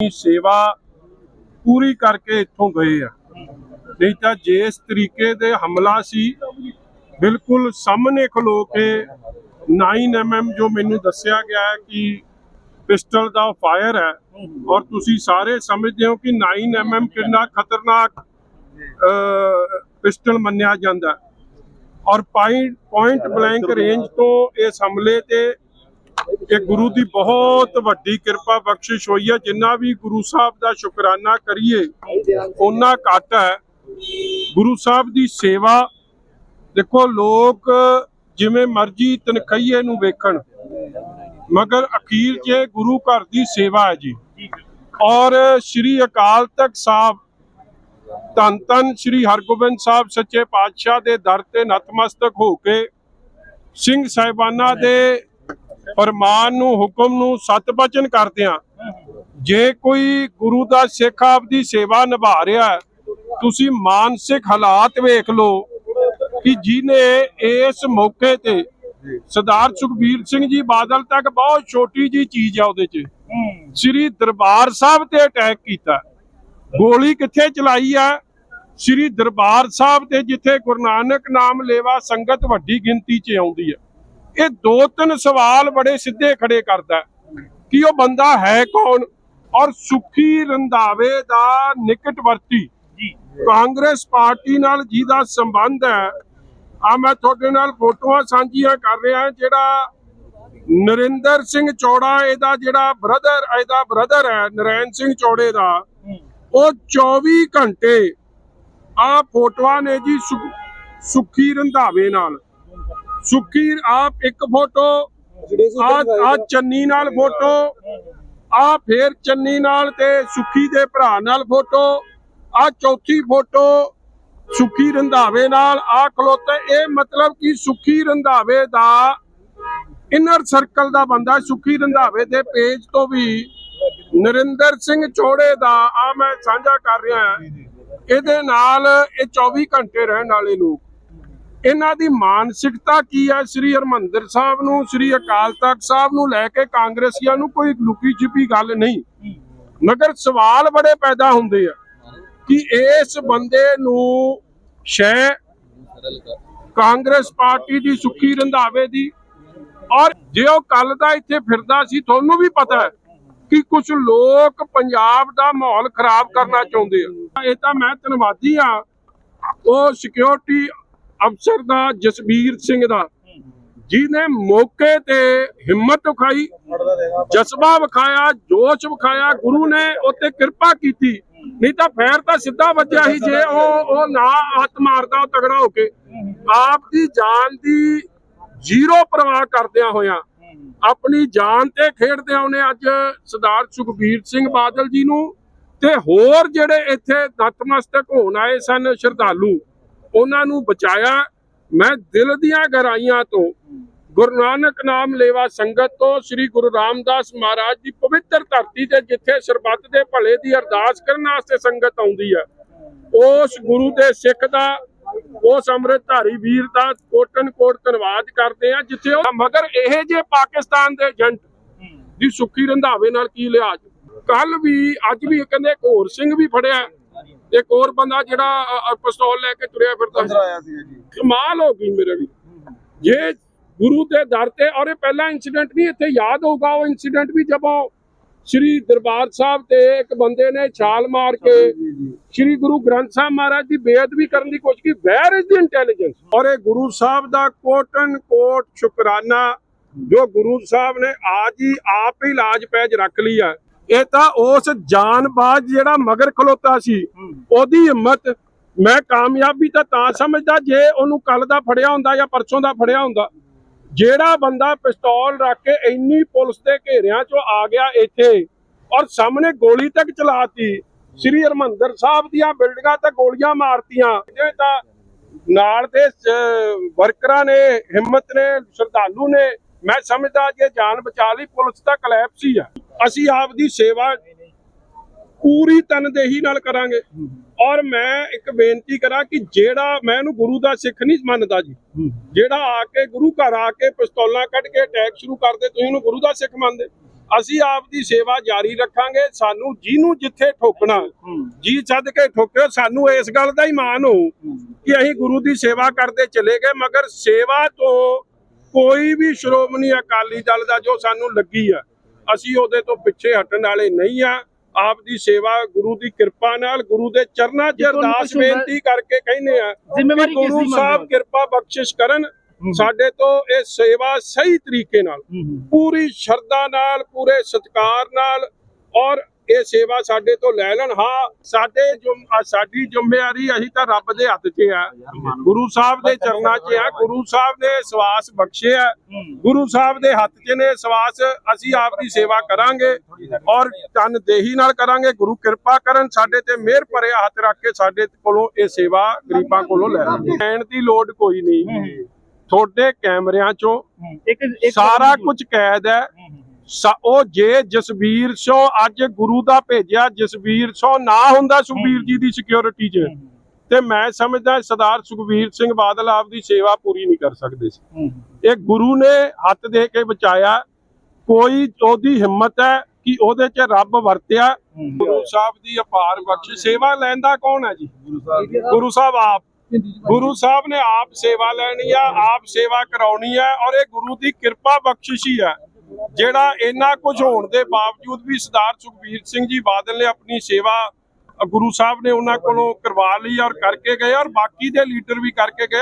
ਸੇਵਾ ਪੂਰੀ ਕਰਕੇ ਇੱਥੋਂ ਗਏ ਆ। ਨਹੀਂ ਤਾਂ ਜਿਸ ਤਰੀਕੇ ਦੇ ਹਮਲਾ ਸੀ, ਬਿਲਕੁਲ ਸਾਹਮਣੇ ਖਲੋ ਕੇ 9mm ਜੋ ਮੈਨੂੰ ਦੱਸਿਆ ਗਿਆ ਹੈ ਕਿ ਪਿਸਟਲ ਦਾ ਫਾਇਰ ਹੈ ਔਰ ਤੁਸੀਂ ਸਾਰੇ ਸਮਝਦੇ ਹੋ ਕਿ 9mm ਕਿੰਨਾ ਖਤਰਨਾਕ ਪਿਸਟਲ ਮੰਨਿਆ ਜਾਂਦਾ ਔਰ ਪੁਆਇੰਟ ਬਲੈਂਕ ਰੇਂਜ ਤੋਂ ਇਸ ਹਮਲੇ ਤੇ ਇਹ ਗੁਰੂ ਦੀ ਬਹੁਤ ਵੱਡੀ ਕਿਰਪਾ ਬਖਸ਼ਿਸ਼ ਹੋਈ ਹੈ। ਜਿੰਨਾ ਵੀ ਗੁਰੂ ਸਾਹਿਬ ਦਾ ਸ਼ੁਕਰਾਨਾ ਕਰੀਏ ਉਹਨਾਂ ਘੱਟ ਹੈ। ਗੁਰੂ ਸਾਹਿਬ ਦੀ ਸੇਵਾ, ਦੇਖੋ ਲੋਕ ਜਿਵੇਂ ਮਰਜ਼ੀ ਤਨਖਈਏ ਨੂੰ ਵੇਖਣ, ਮਗਰ ਅਖੀਰ 'ਚ ਗੁਰੂ ਘਰ ਦੀ ਸੇਵਾ ਹੈ ਜੀ। ਔਰ ਸ੍ਰੀ ਅਕਾਲ ਤਖਤ ਸਾਹਿਬ, ਧੰਨ ਧੰਨ ਸ੍ਰੀ ਹਰਗੋਬਿੰਦ ਸਾਹਿਬ ਸੱਚੇ ਪਾਤਸ਼ਾਹ ਦੇ ਦਰ ਤੇ ਨਤਮਸਤਕ ਹੋ ਕੇ ਸਿੰਘ ਸਾਹਿਬਾਨਾਂ ਦੇ ਫਰਮਾਨ ਨੂੰ ਹੁਕਮ ਨੂੰ ਸਤ ਬਚਨ ਕਰਦਿਆਂ ਜੇ ਕੋਈ ਗੁਰੂ ਦਾ ਸਿੱਖ ਆਪਦੀ ਸੇਵਾ ਨਿਭਾ ਰਿਹਾ ਤੁਸੀਂ ਮਾਨਸਿਕ ਹਾਲਾਤ ਵੇਖ ਲਓ ਕਿ ਜਿਹਨੇ ਇਸ ਮੌਕੇ ਤੇ ਸਰਦਾਰ ਸੁਖਬੀਰ ਸਿੰਘ ਜੀ ਬਾਦਲ ਤੱਕ ਬਹੁਤ ਛੋਟੀ ਜੀ ਚੀਜ਼ ਆ ਉਹਦੇ 'ਚ। ਸ੍ਰੀ ਦਰਬਾਰ ਸਾਹਿਬ ਤੇ ਅਟੈਕ ਕੀਤਾ। ਗੋਲੀ ਕਿੱਥੇ ਚਲਾਈ ਆ? ਸ੍ਰੀ ਦਰਬਾਰ ਸਾਹਿਬ ਤੇ ਜਿੱਥੇ ਗੁਰੂ ਨਾਨਕ ਨਾਮ ਲੇਵਾ ਸੰਗਤ ਵੱਡੀ ਗਿਣਤੀ 'ਚ ਆਉਂਦੀ ਹੈ ਇਹ ਦੋ ਤਿੰਨ ਸਵਾਲ ਬੜੇ ਸਿੱਧੇ ਖੜੇ ਕਰਦਾ ਕਿ ਉਹ ਬੰਦਾ ਹੈ ਕੌਣ? ਔਰ ਸੁਖੀ ਰੰਧਾਵੇ ਦਾ ਨਿਕਟਵਰਤੀ ਕਾਂਗਰਸ ਪਾਰਟੀ ਨਾਲ ਜਿਹਦਾ ਸੰਬੰਧ ਹੈ ਆ ਮੈਂ ਤੁਹਾਡੇ ਨਾਲ ਫੋਟੋਆਂ ਸਾਂਝੀਆਂ ਕਰ ਰਿਹਾ ਜਿਹੜਾ ਨਰਿੰਦਰ ਸਿੰਘ ਚੌੜਾ ਇਹਦਾ ਜਿਹੜਾ ਬ੍ਰਦਰ, ਇਹਦਾ ਬ੍ਰਦਰ ਹੈ, ਨਰੈਣ ਸਿੰਘ ਚੌੜੇ ਦਾ, ਉਹ 24 ਘੰਟੇ ਆ ਫੋਟੋਆਂ ਨੇ ਜੀ ਸੁ- ਸੁੱਖੀ ਰੰਧਾਵੇ ਨਾਲ। ਸੁੱਖੀ ਆਪ ਇੱਕ ਫੋਟੋ ਆ ਆ ਚੰਨੀ ਨਾਲ ਫੋਟੋ ਆ ਫੇਰ ਚੰਨੀ ਨਾਲ ਤੇ ਸੁੱਖੀ ਦੇ ਭਰਾ ਨਾਲ ਫੋਟੋ ਆ ਚੌਥੀ ਫੋਟੋ ਸੁੱਖੀ ਰੰਧਾਵੇ ਨਾਲ ਆ ਖਲੋਤੇ ਇਹ ਮਤਲਬ ਕਿ ਸੁੱਖੀ ਰੰਧਾਵੇ ਦਾ ਇਨਰ ਸਰਕਲ ਦਾ ਬੰਦਾ ਸੁੱਖੀ ਰੰਧਾਵੇ ਦੇ ਪੇਜ ਤੋਂ ਵੀ ਨਰਿੰਦਰ ਸਿੰਘ ਚੋੜੇ ਦਾ ਆ ਮੈਂ ਸਾਂਝਾ ਕਰ ਰਿਹਾ ਇਹਦੇ ਨਾਲ ਇਹ 24 ਘੰਟੇ ਰਹਿਣ ਵਾਲੇ ਲੋਕ। ਇਹਨਾਂ ਦੀ ਮਾਨਸਿਕਤਾ ਕੀ ਆ? ਸ੍ਰੀ ਹਰਮੰਦਰ ਸਾਹਿਬ ਨੂੰ, ਸ੍ਰੀ ਅਕਾਲ ਤਖਤ ਸਾਹਿਬ ਨੂੰ ਲੈ ਕੇ ਕਾਂਗਰਸੀਆਂ ਨੂੰ ਕੋਈ ਲੁਕੀ ਛਿਪੀ ਗੱਲ ਨਹੀਂ। ਮਗਰ ਸਵਾਲ ਬੜੇ ਪੈਦਾ ਹੁੰਦੇ ਆ ਕਿ ਇਸ ਬੰਦੇ ਨੂੰ ਸ਼ੈ ਕਾਂਗਰਸ ਪਾਰਟੀ ਦੀ ਸੁੱਖੀ ਰੰਧਾਵੇ ਦੀ ਔਰ ਜੇ ਉਹ ਕੱਲ ਦਾ ਇੱਥੇ ਫਿਰਦਾ ਸੀ, ਤੁਹਾਨੂੰ ਵੀ ਪਤਾ ਹੈ ਕਿ ਕੁਝ ਲੋਕ ਪੰਜਾਬ ਦਾ ਮਾਹੌਲ ਖਰਾਬ ਕਰਨਾ ਚਾਹੁੰਦੇ ਆ। ਇਹ ਤਾਂ ਮੈਂ ਧੰਨਵਾਦੀ ਆ ਉਹ ਸਿਕਿਉਰਿਟੀ ਅਫਸਰ ਦਾ, ਜਸਬੀਰ ਸਿੰਘ ਦਾ। ਜਿਹਨੇ ਮੌਕੇ ਤੇ ਹਿੰਮਤ ਵਿਖਾਈ, ਜਜ਼ਬਾ ਵਿਖਾਇਆ, ਜੋਸ਼ ਵਿਖਾਇਆ, ਗੁਰੂ ਨੇ ਉੱਤੇ ਕਿਰਪਾ ਕੀਤੀ। ਨਹੀਂ ਤਾਂ ਫੇਰ ਤਾਂ ਸਿੱਧਾ ਵੱਜਿਆ ਸੀ ਜੇ ਉਹ ਉਹ ਨਾ ਹੱਥ ਮਾਰਦਾ, ਤਗੜਾ ਹੋ ਕੇ। ਆਪ ਦੀ ਜਾਨ ਦੀ ਜ਼ੀਰੋ ਪਰਵਾਹ ਕਰਦਿਆਂ ਹੋਇਆਂ, ਆਪਣੀ ਜਾਨ ਤੇ ਖੇਡਦਿਆਂ ਉਹਨੇ ਅੱਜ ਸਰਦਾਰ ਸੁਖਬੀਰ ਸਿੰਘ ਬਾਦਲ ਜੀ ਨੂੰ ਤੇ ਹੋਰ ਜਿਹੜੇ ਇੱਥੇ ਨਤਮਸਤਕ ਹੋਣ ਆਏ ਸਨ, ਸ਼ਰਧਾਲੂ ਉਹਨਾਂ ਨੂੰ ਬਚਾਇਆ। ਮੈਂ ਦਿਲ ਦੀਆਂ ਗਹਿਰਾਈਆਂ ਤੋਂ ਗੁਰੂ ਨਾਨਕ ਨਾਮ ਲੇਵਾ ਸੰਗਤ ਤੋਂ ਸ੍ਰੀ ਗੁਰੂ ਰਾਮਦਾਸ ਮਹਾਰਾਜ ਦੀ ਪਵਿੱਤਰ ਧਰਤੀ ਤੇ ਜਿੱਥੇ ਸਰਬੱਤ ਦੇ ਭਲੇ ਦੀ ਅਰਦਾਸ ਕਰਨ ਵਾਸਤੇ ਸੰਗਤ ਆਉਂਦੀ ਹੈ ਉਸ ਗੁਰੂ ਦੇ ਸਿੱਖ ਦਾ, ਉਸ ਅੰਮ੍ਰਿਤਧਾਰੀ ਵੀਰ ਦਾ ਕੋਟਨ ਕੋਟ ਧੰਨਵਾਦ ਕਰਦੇ ਆ, ਜਿੱਥੇ ਉਹ ਮਗਰ ਇਹ ਜੇ ਪਾਕਿਸਤਾਨ ਦੇ ਏਜੰਟ ਦੀ ਸੁੱਖੀ ਰੰਧਾਵੇ ਨਾਲ ਕੀ ਲਿਹਾਜ਼? ਕੱਲ ਵੀ ਅੱਜ ਵੀ ਕਹਿੰਦੇ ਇੱਕ ਹੋਰ ਸਿੰਘ ਵੀ ਫੜਿਆ। ਇੱਕ ਹੋਰ ਬੰਦਾ ਜਿਹੜਾ ਪਿਸਤੌਲ ਲੈ ਕੇ ਤੁਰਿਆ ਫਿਰਦਾ ਸੀ। ਆਇਆ ਸੀਗਾ ਜੀ। ਕਮਾਲ ਹੋ ਗਈ ਮੇਰੇ ਵੀ ਜੇ ਗੁਰੂ ਦੇ ਦਰ ਤੇ ਔਰ ਇਹ ਪਹਿਲਾ ਇਨਸੀਡੈਂਟ ਨਹੀਂ ਇੱਥੇ ਯਾਦ ਹੋਊਗਾ ਉਹ ਇਨਸੀਡੈਂਟ ਵੀ ਜਦੋਂ ਸ੍ਰੀ ਦਰਬਾਰ ਸਾਹਿਬ ਤੇ ਇੱਕ ਬੰਦੇ ਨੇ ਛਾਲ ਮਾਰ ਕੇ ਸ੍ਰੀ ਗੁਰੂ ਗ੍ਰੰਥ ਸਾਹਿਬ ਮਹਾਰਾਜ ਦੀ ਬੇਅਦਬੀ ਕਰਨ ਦੀ ਕੋਸ਼ਿਸ਼ ਕੀਤੀ। ਵੈਰ ਇਜ਼ ਦੀ ਇੰਟੈਲੀਜੈਂਸ ਔਰ ਇਹ ਗੁਰੂ ਸਾਹਿਬ ਦਾ ਕੋਟਨ ਕੋਟ ਸ਼ੁਕਰਾਨਾ ਜੋ ਗੁਰੂ ਸਾਹਿਬ ਨੇ ਆਜ ਹੀ ਆਪ ਹੀ ਲਾਜ ਪੈਜ ਰੱਖ ਲਈ ਹੈ ਇਹ ਤਾਂ ਉਸ ਜਾਨਬਾਜ਼ ਜਿਹੜਾ ਮਗਰ ਖਲੋਤਾ ਸੀ ਉਹਦੀ ਹਿੰਮਤ। ਮੈਂ ਕਾਮਯਾਬੀ ਤਾਂ ਤਾਂ ਸਮਝਦਾ ਜੇ ਉਹਨੂੰ ਕੱਲ ਦਾ ਫੜਿਆ ਹੁੰਦਾ ਜਾਂ ਪਰਸੋਂ ਦਾ ਫੜਿਆ ਹੁੰਦਾ। ਜਿਹੜਾ ਬੰਦਾ ਪਿਸਤੌਲ ਰੱਖ ਕੇ ਇੰਨੀ ਪੁਲਿਸ ਦੇ ਘੇਰਿਆਂ ਚੋਂ ਆ ਗਿਆ ਇੱਥੇ ਔਰ ਸਾਹਮਣੇ ਗੋਲੀ ਤੱਕ ਚਲਾਤੀ ਸ੍ਰੀ ਹਰਮੰਦਰ ਸਾਹਿਬ ਦੀਆਂ ਬਿਲਡਿੰਗਾਂ ਤੇ ਗੋਲੀਆਂ ਮਾਰਤੀਆਂ। ਇਹ ਤਾਂ ਨਾਲ ਦੇ ਵਰਕਰਾਂ ਨੇ ਹਿੰਮਤ ਨੇ ਸ਼ਰਧਾਲੂ ਨੇ ਮੈਂ ਸਮਝਦਾ ਜੇ ਜਾਨ ਬਚਾ ਲਈ, ਪੁਲਿਸ ਦਾ ਕਲੈਪਸ ਆ। ਅਸੀਂ ਆਪ ਦੀ ਸੇਵਾ ਪੂਰੀ ਤਨਦੇਹੀ ਨਾਲ ਕਰਾਂਗੇ। ਔਰ ਮੈਂ ਇੱਕ ਬੇਨਤੀ ਕਰਾਂ ਕਿ ਜਿਹੜਾ, ਮੈਂ ਇਹਨੂੰ ਗੁਰੂ ਦਾ ਸਿੱਖ ਨਹੀਂ ਮੰਨਦਾ ਜੀ। ਜਿਹੜਾ ਆ ਕੇ ਗੁਰੂ ਘਰ ਆ ਕੇ ਪਿਸਤੌਲਾਂ ਕੱਢ ਕੇ ਅਟੈਕ ਸ਼ੁਰੂ ਕਰਦੇ, ਤੁਸੀਂ ਇਹਨੂੰ ਗੁਰੂ ਦਾ ਸਿੱਖ ਮੰਨਦੇ। ਅਸੀਂ ਆਪ ਦੀ ਸੇਵਾ ਜਾਰੀ ਰੱਖਾਂਗੇ, ਸਾਨੂੰ ਜਿਹਨੂੰ ਜਿੱਥੇ ਠੋਕਣਾ, ਜੀ ਛੱਡ ਕੇ ਠੋਕਿਓ, ਸਾਨੂੰ ਇਸ ਗੱਲ ਦਾ ਹੀ ਮਾਣ ਹੋ ਕਿ ਅਸੀਂ ਗੁਰੂ ਦੀ ਸੇਵਾ ਕਰਦੇ ਚਲੇ ਗਏ, ਮਗਰ ਸੇਵਾ ਤੋਂ ਕੋਈ ਵੀ ਸ਼੍ਰੋਮਣੀ ਅਕਾਲੀ ਦਲ ਦਾ ਜੋ ਸਾਨੂੰ ਲੱਗੀ ਆ ਅਸੀਂ ਉਹਦੇ ਤੋਂ ਪਿੱਛੇ ਹਟਣ ਵਾਲੇ ਨਹੀਂ ਆ। ਆਪ ਦੀ ਸੇਵਾ ਗੁਰੂ ਦੀ ਕਿਰਪਾ ਨਾਲ ਗੁਰੂ ਦੇ ਚਰਨਾਂ 'ਚ ਅਰਦਾਸ ਬੇਨਤੀ ਕਰਕੇ ਕਹਿੰਦੇ ਆ ਕਿ ਗੁਰੂ ਸਾਹਿਬ ਕਿਰਪਾ ਬਖਸ਼ਿਸ਼ ਕਰਨ। ਸਾਡੇ ਤੋਂ ਇਹ ਸੇਵਾ ਸਹੀ ਤਰੀਕੇ ਨਾਲ ਪੂਰੀ ਸ਼ਰਧਾ ਨਾਲ ਪੂਰੇ ਸਤਿਕਾਰ ਨਾਲ ਔਰ ਇਹ ਸੇਵਾ ਸਾਡੇ ਤੋਂ ਲੈ ਲੈਣ। ਹਾਂ ਸਾਡੇ ਸਾਡੀ ਜ਼ਿੰਮੇਵਾਰੀ ਅਸੀਂ ਤਾਂ ਰੱਬ ਦੇ ਹੱਥ 'ਚ ਆ। ਗੁਰੂ ਸਾਹਿਬ ਦੇ ਚਰਨਾਂ 'ਚ ਆ। ਗੁਰੂ ਸਾਹਿਬ ਨੇ ਸਵਾਸ ਬਖਸ਼ਿਆ ਗੁਰੂ ਸਾਹਿਬ ਦੇ ਹੱਥ 'ਚ ਨੇ ਸਵਾਸ। ਅਸੀਂ ਆਪ ਦੀ ਸੇਵਾ ਕਰਾਂਗੇ ਔਰ ਤਨ ਦੇਹੀ ਨਾਲ ਕਰਾਂਗੇ। ਗੁਰੂ ਕਿਰਪਾ ਕਰਨ ਸਾਡੇ ਤੇ ਮਿਹਰ ਭਰਿਆ ਹੱਥ ਰੱਖ ਕੇ ਸਾਡੇ ਕੋਲੋਂ ਇਹ ਸੇਵਾ ਗਰੀਬਾਂ ਕੋਲੋਂ ਲੈ ਲੈਣ ਦੀ ਲੋੜ ਕੋਈ ਨਹੀਂ। ਤੁਹਾਡੇ ਕੈਮਰਿਆਂ 'ਚੋਂ ਸਾਰਾ ਕੁਝ ਕੈਦ ਹੈ। ਉਹ ਜੇ ਜਸਵੀਰ ਸਿੰਘ ਅੱਜ ਗੁਰੂ ਦਾ ਭੇਜਿਆ ਜਸਵੀਰ ਸਿੰਘ ਨਾ ਹੁੰਦਾ ਸੁਖਬੀਰ ਜੀ ਦੀ ਸਿਕਿਉਰਿਟੀ 'ਚ। ਤੇ ਮੈਂ ਸਮਝਦਾ ਸਰਦਾਰ ਸੁਖਬੀਰ ਸਿੰਘ ਬਾਦਲ ਆਪ ਦੀ ਸੇਵਾ ਪੂਰੀ ਨਹੀਂ ਕਰ ਸਕਦੇ ਸੀ। ਇਹ ਗੁਰੂ ਨੇ ਹੱਥ ਦੇ ਕੇ ਬਚਾਇਆ। ਕੋਈ ਉਹਦੀ ਹਿੰਮਤ ਹੈ ਕਿ ਉਹਦੇ 'ਚ ਰੱਬ ਵਰਤਿਆ। ਗੁਰੂ ਸਾਹਿਬ ਦੀ ਅਪਾਰ ਬਖਸ਼ ਸੇਵਾ ਲੈਂਦਾ ਕੌਣ ਹੈ ਜੀ? ਗੁਰੂ ਸਾਹਿਬ ਆਪ। ਗੁਰੂ ਸਾਹਿਬ ਨੇ ਆਪ ਸੇਵਾ ਲੈਣੀ ਆ ਆਪ ਸੇਵਾ ਕਰਾਉਣੀ ਹੈ ਔਰ ਇਹ ਗੁਰੂ ਦੀ ਕਿਰਪਾ ਬਖਸ਼ਿਸ਼ ਹੀ ਹੈ ਜਿਹੜਾ ਇੰਨਾ ਕੁਝ ਹੋਣ ਦੇ ਬਾਵਜੂਦ ਵੀ ਸਰਦਾਰ ਸੁਖਬੀਰ ਸਿੰਘ ਜੀ ਬਾਦਲ ਨੇ ਆਪਣੀ ਸੇਵਾ ਗੁਰੂ ਸਾਹਿਬ ਨੇ ਉਹਨਾਂ ਕੋਲੋਂ ਕਰਵਾ ਲਈ ਔਰ ਕਰਕੇ ਗਏ ਔਰ ਬਾਕੀ ਦੇ ਲੀਡਰ ਵੀ ਕਰਕੇ ਗਏ।